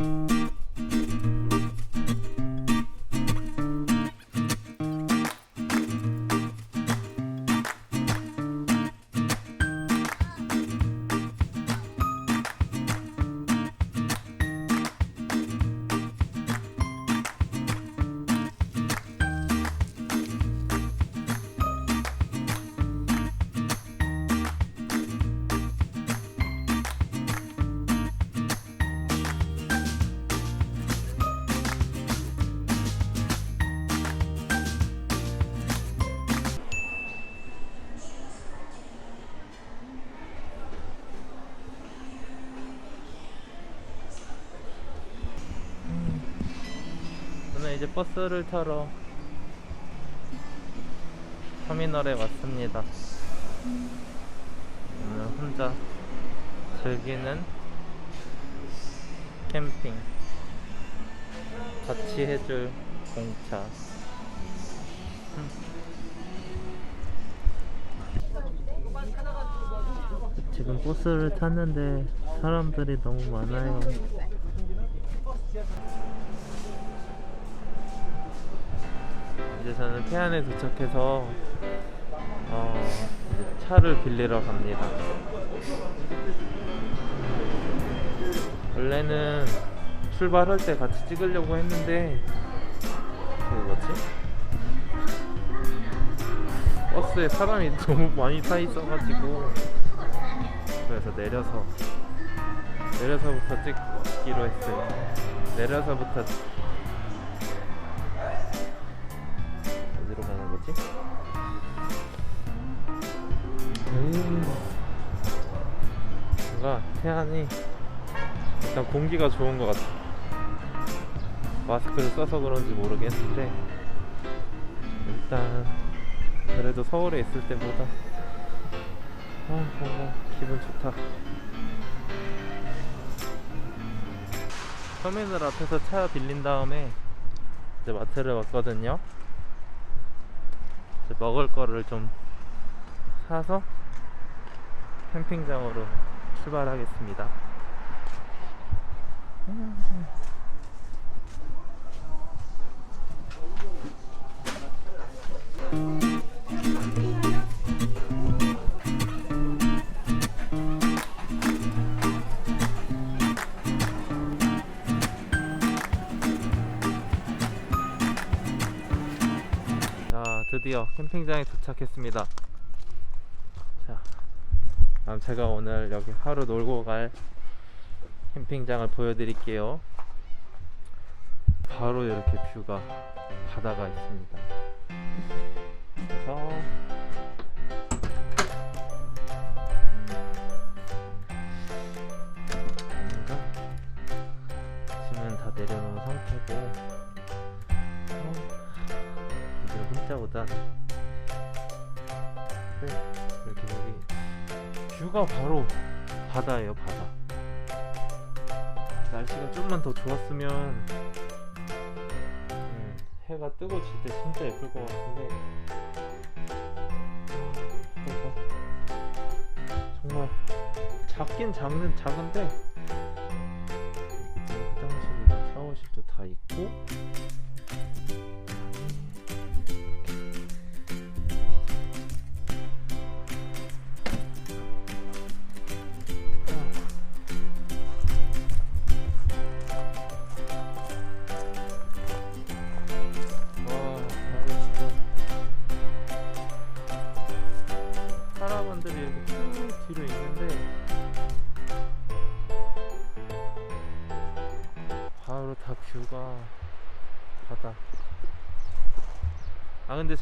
you 이제 버스를 타러 터미널에 왔습니다. 오늘 혼자 즐기는 캠핑 같이 해줄 공차 음. 지금 버스를 탔는데 사람들이 너무 많아요. 이제 저는 태안에 도착해서 어, 차를 빌리러 갑니다. 원래는 출발할 때 같이 찍으려고 했는데 그 뭐지? 버스에 사람이 너무 많이 타 있어가지고 그래서 내려서 내려서부터 찍기로 했어요. 내려서부터 태안이 일단 공기가 좋은 것 같아. 마스크를 써서 그런지 모르겠는데 일단 그래도 서울에 있을 때보다 아 뭔가 기분 좋다. 터미널 앞에서 차 빌린 다음에 이제 마트를 왔거든요. 이제 먹을 거를 좀 사서 캠핑장으로 출발하겠습니다. 자, 드디어 캠핑장에 도착했습니다. 자, 그럼 제가 오늘 여기 하루 놀고 갈 캠핑장을 보여드릴게요. 바로 이렇게 뷰가 바다가 있습니다. 그래서 뭔가 짐은 다 내려놓은 상태고 어, 여기를 혼자 오다 뷰가 바로 바다예요 바다. 날씨가 좀만 더 좋았으면 음, 해가 뜨고 질 때 진짜 예쁠 것 같은데. 아, 정말 작긴 작는 작은데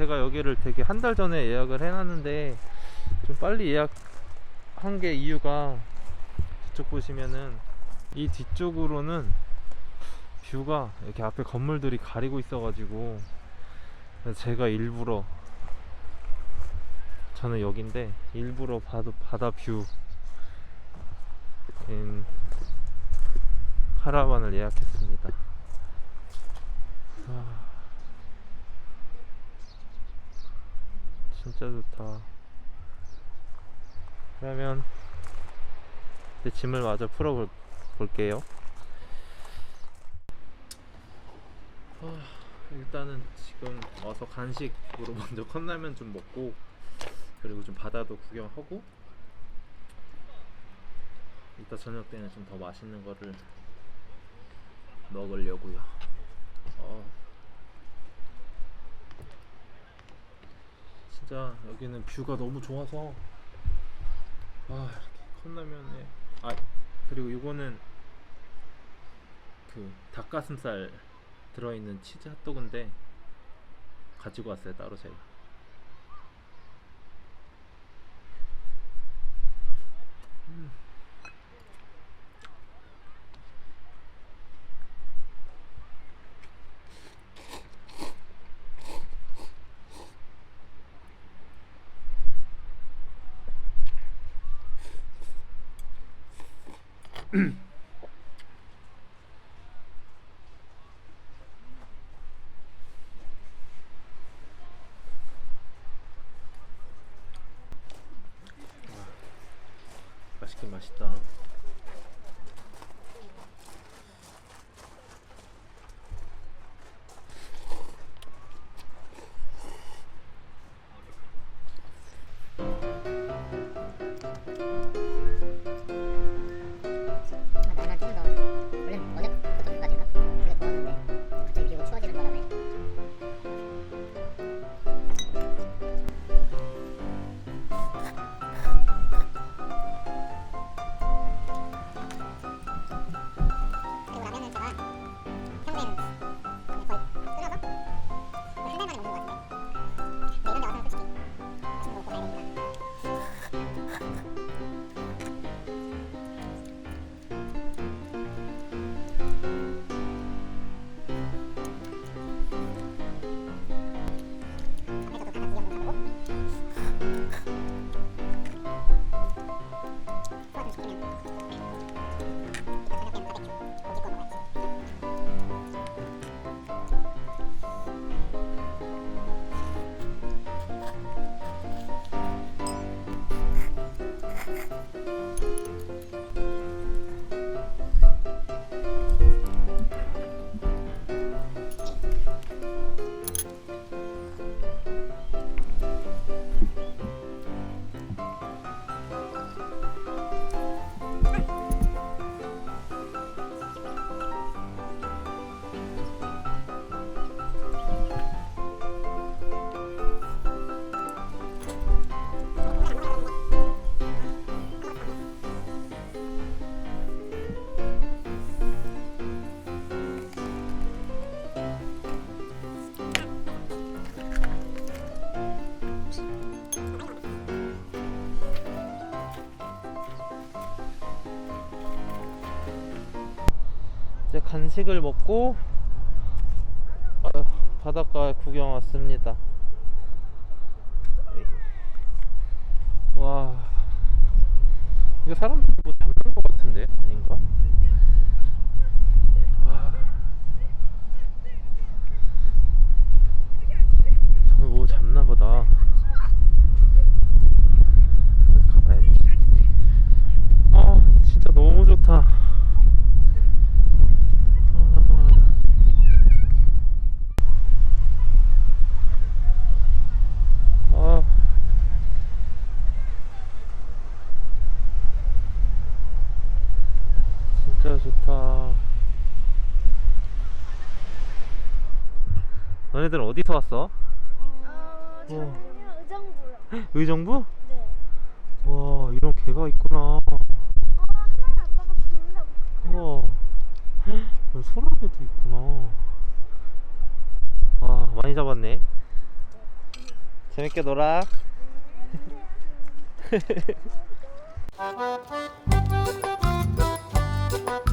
제가 여기를 되게 한 달 전에 예약을 해놨는데 좀 빨리 예약한 게 이유가 저쪽 보시면은 이 뒤쪽으로는 뷰가 이렇게 앞에 건물들이 가리고 있어가지고 제가 일부러 저는 여긴데 일부러 바다, 바다 뷰인 카라반을 예약했습니다. 아, 진짜 좋다. 그러면 내 짐을 마저 풀어 볼, 볼게요. 아, 일단은 지금 와서 간식으로 먼저 컵라면 좀 먹고 그리고 좀 바다도 구경하고 이따 저녁 때는 좀 더 맛있는 거를 먹으려고요. 어, 진짜 여기는 뷰가 너무 좋아서. 아 이렇게 컵라면에. 아 그리고 이거는 그 닭가슴살 들어있는 치즈 핫도그인데 가지고 왔어요 따로 제가 간식을 먹고 어, 바닷가 구경 왔습니다. 와, 이거 사람들이 뭐 잡는 것 같은데 아닌가? 와, 저기 뭐 잡나 보다. 가봐야지. 아, 진짜 너무 좋다. 아. 진짜 좋다. 너네들은 어디서 왔어? 어, 저는요 의정부요. 의정부? 네. 와, 이런 개가 있구나. 어, 하나는 아빠가 엄청 우와. 이런 소라게도 있구나. 와, 많이 잡았네. 재밌게 놀아.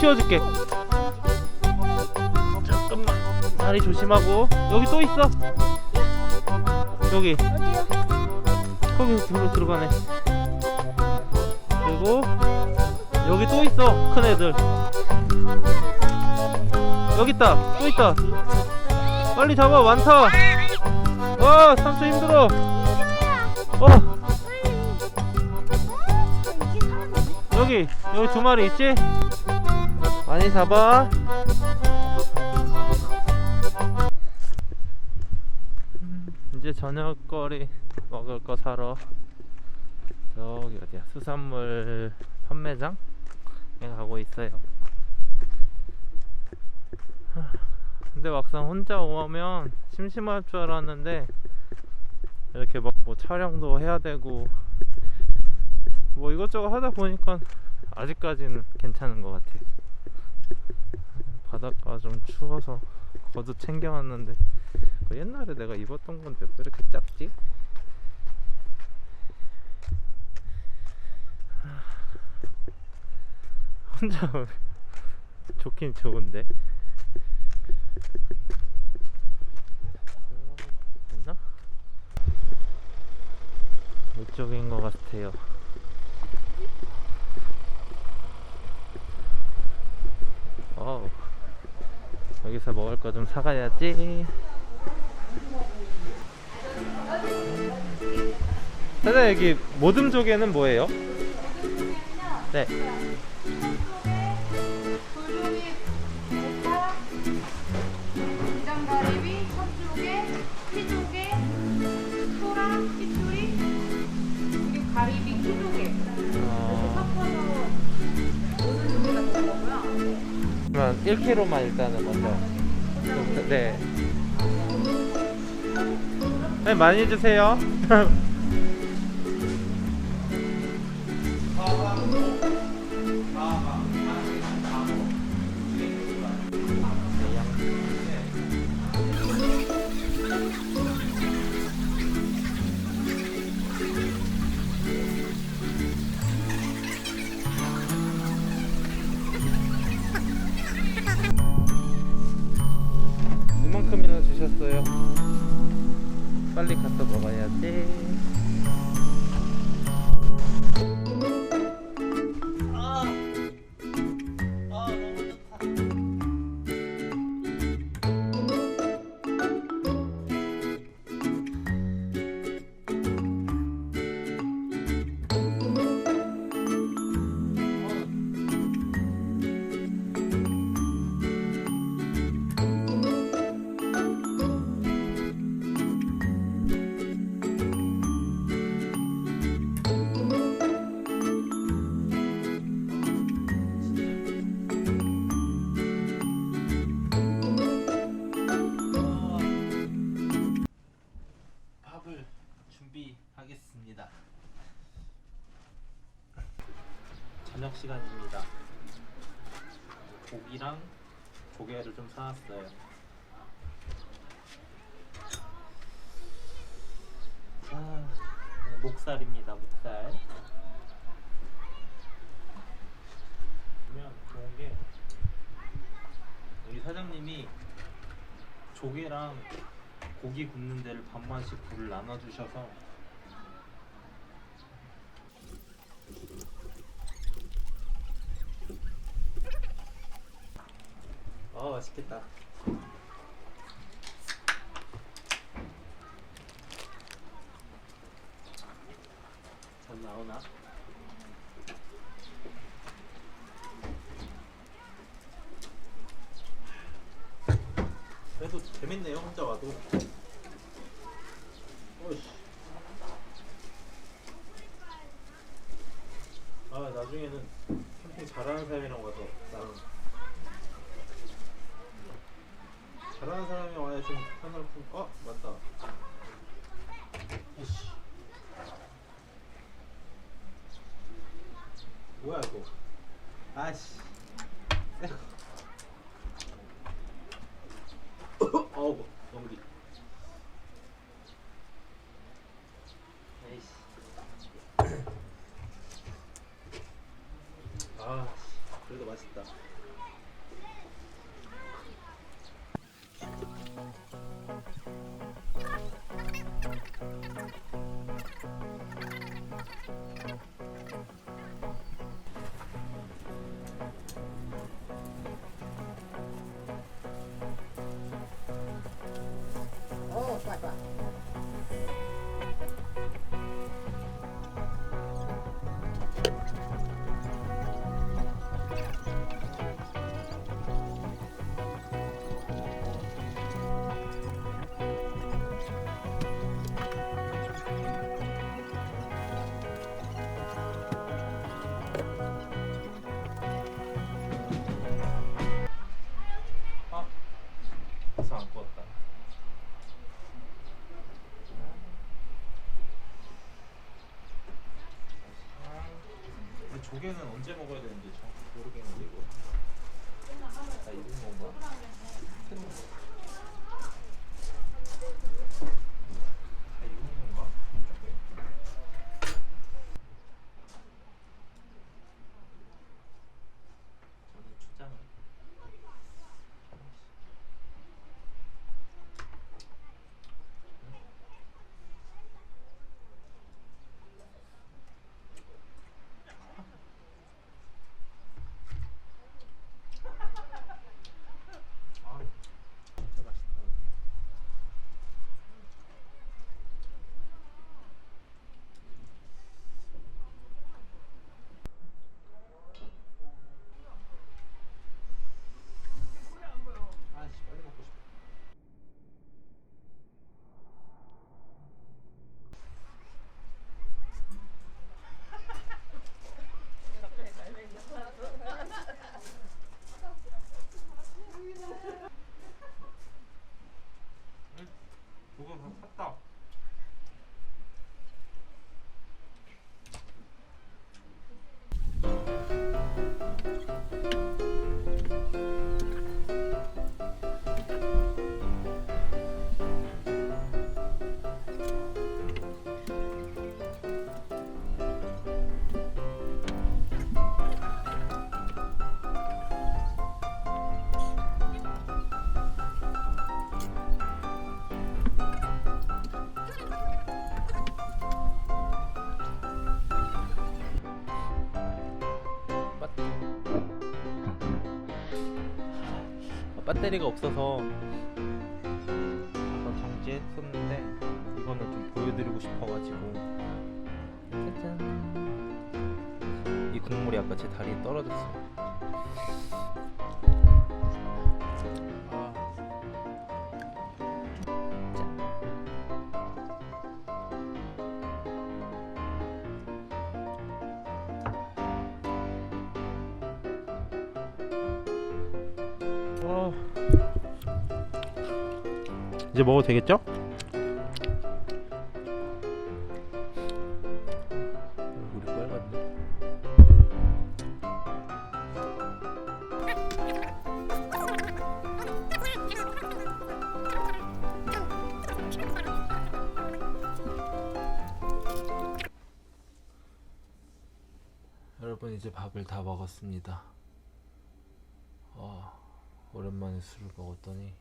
치워줄게. 잠깐만. 다리 조심하고. 여기 또 있어. 여기? 거기 들어 들어가네. 그리고 여기 또 있어 큰 애들. 여기 있다. 또 있다. 빨리 잡아 많다. 와 삼촌 힘들어. 어. 여기 여기 두 마리 있지 많이 잡아. 음, 이제 저녁거리 먹을 거 사러. 저기 어디야? 수산물 판매장에 가고 있어요. 하, 근데 막상 혼자 오면 심심할 줄 알았는데 이렇게 막 뭐 촬영도 해야 되고 뭐 이것저것 하다 보니까 아직까지는 괜찮은 것 같아요. 바닷가 좀 추워서 겉옷 챙겨왔는데 그 옛날에 내가 입었던 건데 왜 이렇게 작지? 혼자 좋긴 좋은데 있나? 이쪽인 것 같아요. 여기서 먹을 거 좀 사가야지. 사장 여기 모듬 조개는 뭐예요? 네. 그러면 1kg만 일단은 먼저. 좀, 네. 네 많이 주세요. 주셨어요. 빨리 가서 먹어야지. 좀 사왔어요. 아, 네, 목살입니다. 목살. 그러면 좋은 게 여기 사장님이 조개랑 고기 굽는 데를 반반씩 불을 나눠 주셔서 아 맛있겠다. 전 나오나? 그래도 재밌네요 혼자 와도. 어이씨. 아 나중에는 캠핑 잘하는 사람이랑 와서 나는 잘하는 사람이 와야 좀 편할 뿐. 어 맞다. 이씨. 뭐야 이거? 아씨. 조개는 언제 먹어야 되는지 정확히 모르겠는데 이거 다 익은 건가? 배터리가 없어서 되겠죠? 여러분 이제 밥을 다 먹었습니다. 아, 오랜만에 술을 먹었더니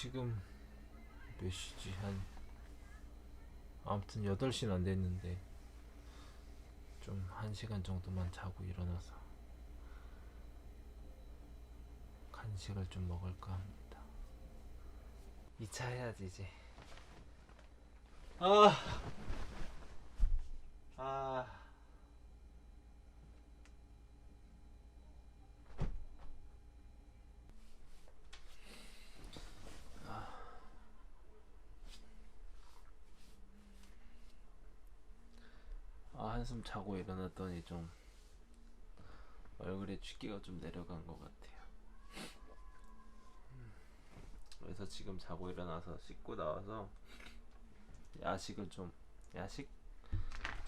지금 몇 시지? 한 아무튼 8시는 안 됐는데 좀 1시간 정도만 자고 일어나서 간식을 좀 먹을까 합니다. 2차 해야지 이제. 아. 한숨 자고 일어났더니 좀 얼굴에 쥐기가 좀 내려간 것 같아요. 음, 그래서 지금 자고 일어나서 씻고 나와서 야식을 좀 야식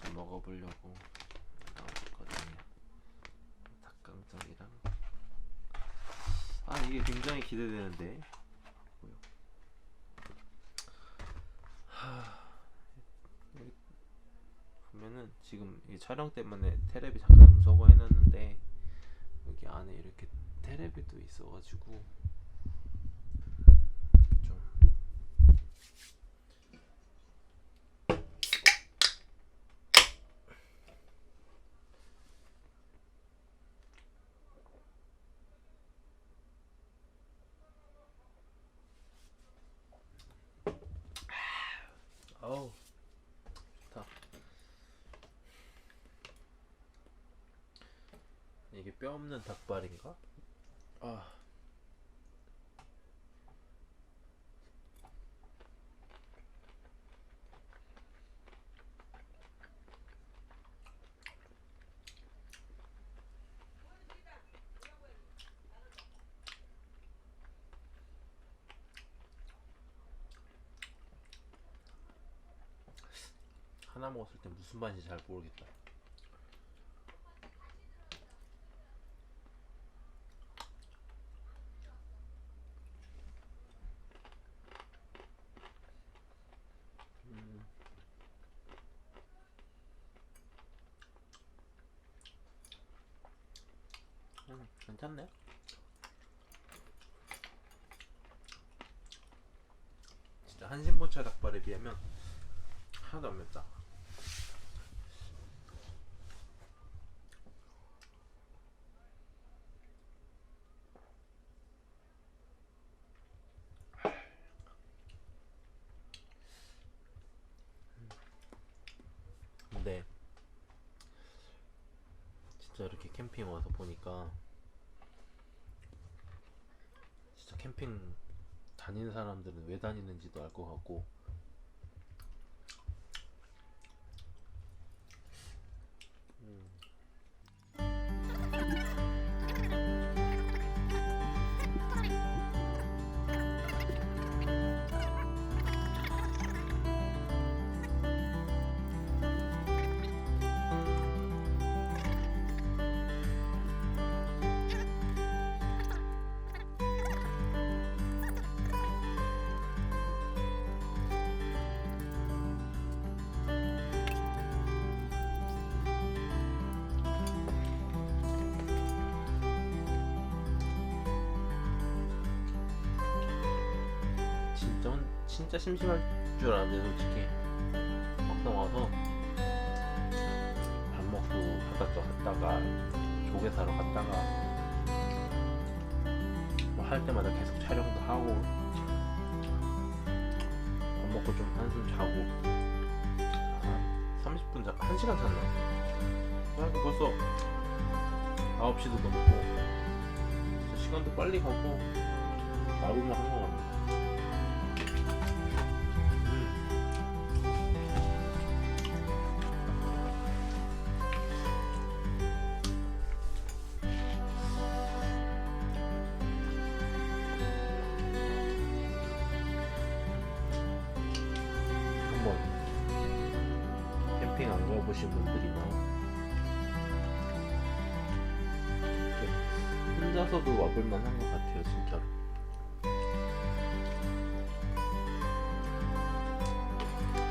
좀 먹어보려고 나왔거든요. 닭강정이랑 아 이게 굉장히 기대되는데 뭐요? 하 여기 보면은 지금 이 촬영 때문에 테레비 잠깐 음소거 해놨는데 여기 안에 이렇게 테레비도 있어가지고 좀 어우 좋다 이게 뼈 없는 닭발인가? 아 하나 먹었을 때 무슨 맛인지 잘 모르겠다. 음. 음, 괜찮네. 진짜 한신본차 비하면 하나도 안 맵다. 근데 진짜 이렇게 캠핑 와서 보니까 진짜 캠핑 다니는 사람들은 왜 다니는지도 알 것 같고 진짜 심심할 줄 알았는데 솔직히 막상 와서 밥 먹고 바닥도 갔다가 조개 사러 갔다가 뭐 할 때마다 계속 촬영도 하고 밥 먹고 좀 한숨 자고 한 30분 자, 1시간 잤나? 그래갖고 벌써 9시도 넘고 시간도 빨리 가고 나름을 한것 보신 분들이나. 혼자서도 와볼 만 한 것 같아요 진짜로.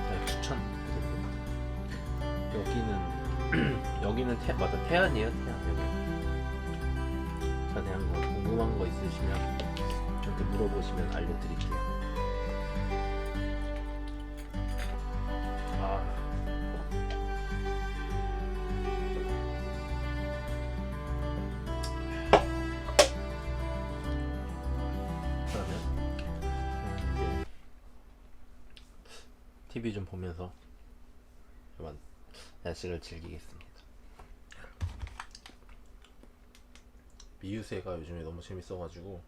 제가 추천드립니다. 여기는 여기는 태, 맞아 태안이에요 태안. 여기. 자세한 거 궁금한 거 있으시면 저한테 물어보시면 알려드릴게요 TV 좀 보면서 그만 야식을 즐기겠습니다. 미유새가 요즘에 너무 재밌어가지고